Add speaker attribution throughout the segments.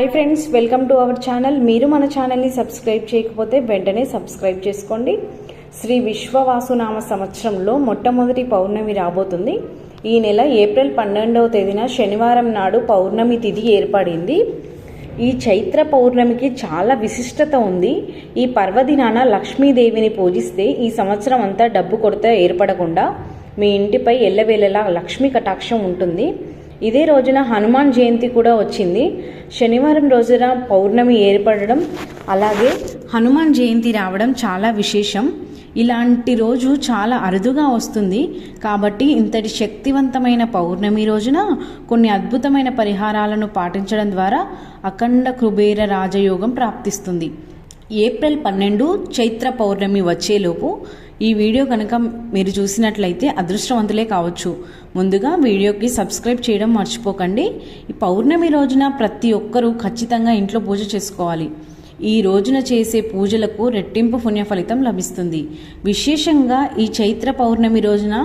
Speaker 1: Hi friends welcome to our channel మీరు మన ఛానల్ని సబ్స్క్రైబ్ చేయకపోతే వెంటనే సబ్స్క్రైబ్ చేసుకోండి. శ్రీ విశ్వవాసునామ సంవత్సరంలో మొట్టమొదటి పౌర్ణమి రాబోతుంది. ఈ నెల ఏప్రిల్ పన్నెండవ తేదీన శనివారం నాడు పౌర్ణమి తిథి ఏర్పడింది. ఈ చైత్ర పౌర్ణమికి చాలా విశిష్టత ఉంది. ఈ పర్వదినాన లక్ష్మీదేవిని పూజిస్తే ఈ సంవత్సరం అంతా డబ్బు కొరత ఏర్పడకుండా మీ ఇంటిపై ఎల్లవేళలా లక్ష్మీ కటాక్షం ఉంటుంది. ఇదే రోజున హనుమాన్ జయంతి కూడా వచ్చింది. శనివారం రోజున పౌర్ణమి ఏర్పడడం అలాగే హనుమాన్ జయంతి రావడం చాలా విశేషం. ఇలాంటి రోజు చాలా అరుదుగా వస్తుంది. కాబట్టి ఇంతటి శక్తివంతమైన పౌర్ణమి రోజున కొన్ని అద్భుతమైన పరిహారాలను పాటించడం ద్వారా అఖండ కుబేర రాజయోగం ప్రాప్తిస్తుంది. ఏప్రిల్ పన్నెండు చైత్ర పౌర్ణమి వచ్చేలోపు ఈ వీడియో కనుక మీరు చూసినట్లయితే అదృష్టవంతులే కావచ్చు. ముందుగా వీడియోకి సబ్స్క్రైబ్ చేయడం మర్చిపోకండి. ఈ పౌర్ణమి రోజున ప్రతి ఒక్కరూ ఖచ్చితంగా ఇంట్లో పూజ చేసుకోవాలి. ఈ రోజున చేసే పూజలకు రెట్టింపు పుణ్య ఫలితం లభిస్తుంది. విశేషంగా ఈ చైత్ర పౌర్ణమి రోజున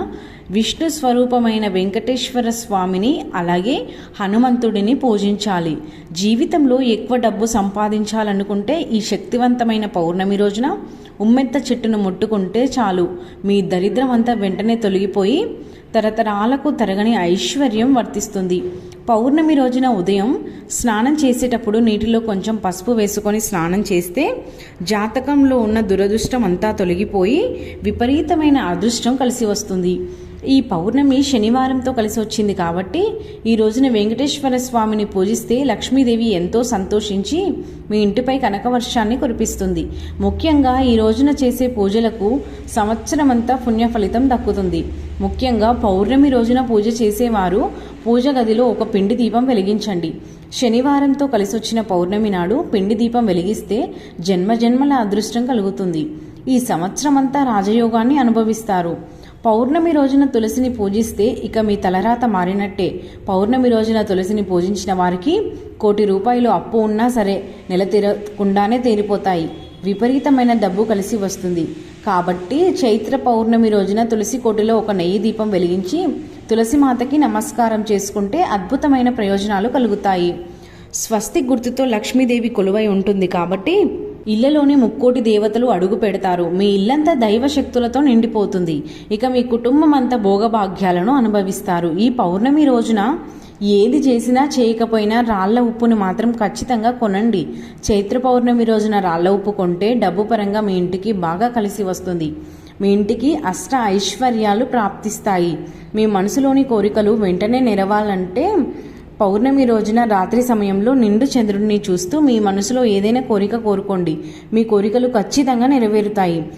Speaker 1: విష్ణు స్వరూపమైన వెంకటేశ్వర స్వామిని అలాగే హనుమంతుడిని పూజించాలి. జీవితంలో ఎక్కువ డబ్బు సంపాదించాలనుకుంటే ఈ శక్తివంతమైన పౌర్ణమి రోజున ఉమ్మెత్త చెట్టును ముట్టుకుంటే చాలు. మీ దరిద్రం అంతా వెంటనే తొలగిపోయి తరతరాలకు తరగని ఐశ్వర్యం వర్తిస్తుంది. పౌర్ణమి రోజున ఉదయం స్నానం చేసేటప్పుడు నీటిలో కొంచెం పసుపు వేసుకొని స్నానం చేస్తే జాతకంలో ఉన్న దురదృష్టం అంతా తొలగిపోయి విపరీతమైన అదృష్టం కలిసి వస్తుంది. ఈ పౌర్ణమి శనివారంతో కలిసి వచ్చింది కాబట్టి ఈ రోజున వెంకటేశ్వర స్వామిని పూజిస్తే లక్ష్మీదేవి ఎంతో సంతోషించి మీ ఇంటిపై కనకవర్షాన్ని కురిపిస్తుంది. ముఖ్యంగా ఈ రోజున చేసే పూజలకు సంవత్సరమంతా పుణ్య ఫలితం దక్కుతుంది. ముఖ్యంగా పౌర్ణమి రోజున పూజ చేసేవారు పూజ గదిలో ఒక పిండి దీపం వెలిగించండి. శనివారంతో కలిసి వచ్చిన పౌర్ణమి నాడు పిండి దీపం వెలిగిస్తే జన్మ జన్మల అదృష్టం కలుగుతుంది. ఈ సంవత్సరమంతా రాజయోగాన్ని అనుభవిస్తారు. పౌర్ణమి రోజున తులసిని పూజిస్తే ఇక మీ తలరాత మారినట్టే. పౌర్ణమి రోజున తులసిని పూజించిన వారికి కోటి రూపాయలు అప్పు ఉన్నా సరే నెల తీరకుండానే తీరిపోతాయి. విపరీతమైన డబ్బు కలిసి వస్తుంది. కాబట్టి చైత్ర పౌర్ణమి రోజున తులసి కోటిలో ఒక నెయ్యి దీపం వెలిగించి తులసి మాతకి నమస్కారం చేసుకుంటే అద్భుతమైన ప్రయోజనాలు కలుగుతాయి. స్వస్తి గుర్తుతో లక్ష్మీదేవి కొలువై ఉంటుంది కాబట్టి ఇళ్ళలోని ముక్కోటి దేవతలు అడుగు పెడతారు. మీ ఇల్లంతా దైవ శక్తులతో నిండిపోతుంది. ఇక మీ కుటుంబం అంతా భోగభాగ్యాలను అనుభవిస్తారు. ఈ పౌర్ణమి రోజున ఏది చేసినా చేయకపోయినా రాళ్ళ ఉప్పును మాత్రం ఖచ్చితంగా కొనండి. చైత్ర పౌర్ణమి రోజున రాళ్ళ ఉప్పు కొంటే డబ్బు పరంగా మీ ఇంటికి బాగా కలిసి వస్తుంది. మీ ఇంటికి అష్ట ఐశ్వర్యాలు ప్రాప్తిస్తాయి. మీ మనసులోని కోరికలు వెంటనే నెరవాలంటే పౌర్ణమి రోజున రాత్రి సమయంలో నిండు చంద్రుడిని చూస్తూ మీ మనసులో ఏదైనా కోరిక కోరుకోండి. మీ కోరికలు ఖచ్చితంగా నెరవేరుతాయి.